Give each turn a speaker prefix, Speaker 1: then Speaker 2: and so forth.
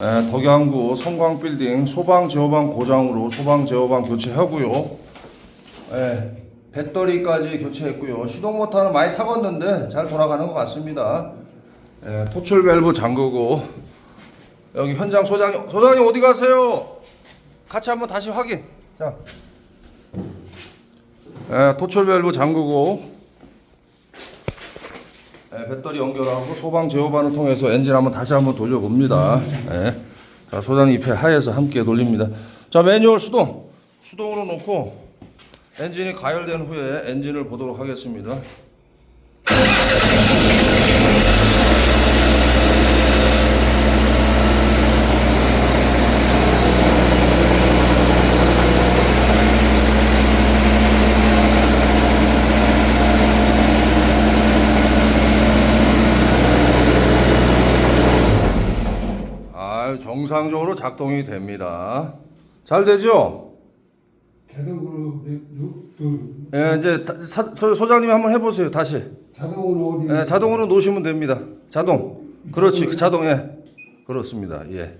Speaker 1: 에, 덕양구 성광빌딩 소방제어방 고장으로 소방제어방 교체하고요. 에, 배터리까지 교체했고요. 시동 모터는 많이 사갔는데 잘 돌아가는 것 같습니다. 에, 토출 밸브 잠그고 여기 현장 소장님 소장님 어디 가세요? 같이 한번 다시 확인. 자, 에, 토출 밸브 잠그고 예, 배터리 연결하고 소방 제어반을 통해서 엔진 한번 다시 한번 돌려봅니다. 예. 자 소장 입회 하에서 함께 돌립니다. 자 매뉴얼 수동 수동으로 놓고 엔진이 가열된 후에 엔진을 보도록 하겠습니다. 아 정상적으로 작동이 됩니다. 잘 되죠?
Speaker 2: 자동으로 내- 누- 그
Speaker 1: 예, 이제 다- 사- 소- 소장님이 한번 해보세요. 다시.
Speaker 2: 자동으로 어디
Speaker 1: 예, 자동으로 놓으시면 됩니다. 자동. 그렇지. 자동 예. 그렇습니다. 예.